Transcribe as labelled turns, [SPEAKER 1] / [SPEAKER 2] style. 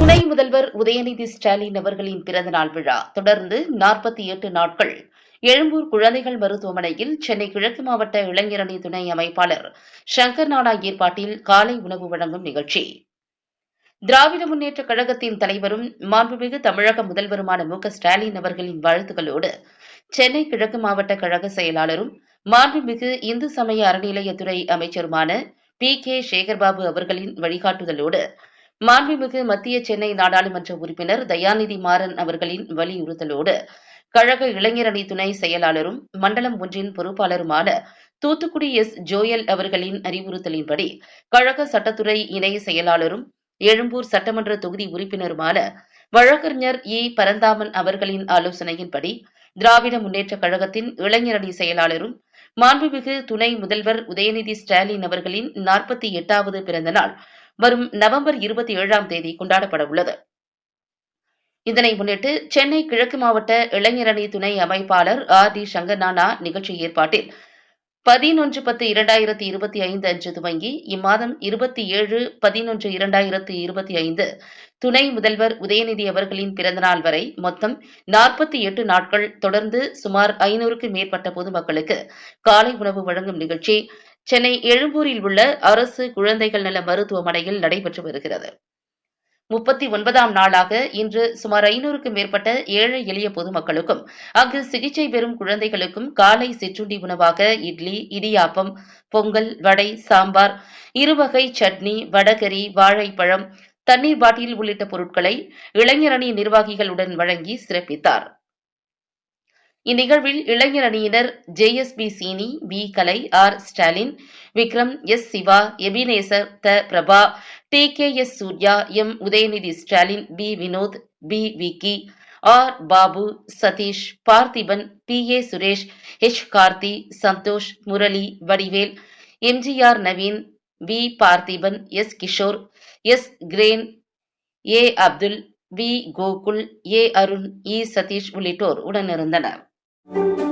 [SPEAKER 1] துணை முதல்வர் உதயநிதி ஸ்டாலின் அவர்களின் பிறந்தநாள் விழா. தொடர்ந்து நாற்பத்தி எட்டு நாட்கள். எழும்பூர் குழந்தைகள் மருத்துவமனையில் சென்னை கிழக்கு மாவட்ட இளைஞரணி துணை அமைப்பாளர் சங்கர் நாடா ஏற்பாட்டில் காலை உணவு வழங்கும் நிகழ்ச்சி. திராவிட முன்னேற்றக் கழகத்தின் தலைவரும் மாண்புமிகு தமிழக முதல்வருமான மு ஸ்டாலின் அவர்களின் வாழ்த்துக்களோடு சென்னை கிழக்கு மாவட்ட கழக செயலாளரும் மாண்புமிகு இந்து சமய அறநிலையத்துறை அமைச்சருமான பி கே சேகர்பாபு அவர்களின் வழிகாட்டுதலோடு மாண்புமிகு மத்திய சென்னை நாடாளுமன்ற உறுப்பினர் தயாநிதி மாறன் அவர்களின் வலியுறுத்தலோடு கழக இளைஞரணி துணை செயலாளரும் மண்டலம் ஒன்றின் பொறுப்பாளருமான தூத்துக்குடி எஸ். ஜோயல் அவர்களின் அறிவுறுத்தலின்படி கழக சட்டத்துறை இணை செயலாளரும் எழும்பூர் சட்டமன்ற தொகுதி உறுப்பினருமான வழக்கறிஞர் இ. பரந்தாமன் அவர்களின் ஆலோசனையின்படி திராவிட முன்னேற்றக் கழகத்தின் இளைஞரணி செயலாளரும் மாண்புமிகு துணை முதல்வர் உதயநிதி ஸ்டாலின் அவர்களின் நாற்பத்தி எட்டாவது பிறந்த நாள் வரும் நவம்பர் இருபத்தி ஏழாம் தேதி கொண்டாடப்பட உள்ளது. இதனை முன்னிட்டு சென்னை கிழக்கு மாவட்ட இளைஞரணி துணை அமைப்பாளர் ஆர் டி சங்கர்நானா நிகழ்ச்சி ஏற்பாட்டில் பதினொன்று பத்து இரண்டாயிரத்தி இருபத்தி ஐந்து அன்று துவங்கி இம்மாதம் இருபத்தி ஏழு பதினொன்று இரண்டாயிரத்தி இருபத்தி ஐந்து துணை முதல்வர் உதயநிதி அவர்களின் பிறந்தநாள் வரை மொத்தம் நாற்பத்தி எட்டு நாட்கள் தொடர்ந்து சுமார் ஐநூறுக்கு மேற்பட்ட பொதுமக்களுக்கு காலை உணவு வழங்கும் நிகழ்ச்சி சென்னை எழும்பூரில் உள்ள அரசு குழந்தைகள் நல மருத்துவமனையில் நடைபெற்று வருகிறது. முப்பத்தி ஒன்பதாம் நாளாக இன்று சுமார் ஐநூறுக்கும் மேற்பட்ட ஏழை எளிய பொதுமக்களுக்கும் அங்கு சிகிச்சை பெறும் குழந்தைகளுக்கும் காலை சிற்றுண்டி உணவாக இட்லி இடியாப்பம் பொங்கல் வடை சாம்பார் இருவகை சட்னி வடகரி வாழைப்பழம் தண்ணீர் பாட்டில் உள்ளிட்ட பொருட்களை இளைஞரணி நிர்வாகிகளுடன் வழங்கி சிறப்பித்தார். இந்நிகழ்வில் இளைஞரணியினர் JSP Seeni P Kalai R. Stalin Vikram S. Siva Ebenezer the. Prabha D. K. S. Surya M. Udhayanidhi Stalin P. Vinoth P. Vicky R. Babu Sathish Parthiban P. A. Suresh H Karthi Santhosh Murali Vadivel MGR Naveen V. Parthiban S. Kishore S. Kiran A. Abdul V. Gokul A. Arun இ. சதீஷ் உள்ளிட்டோர் உடனிருந்தனர். thank you.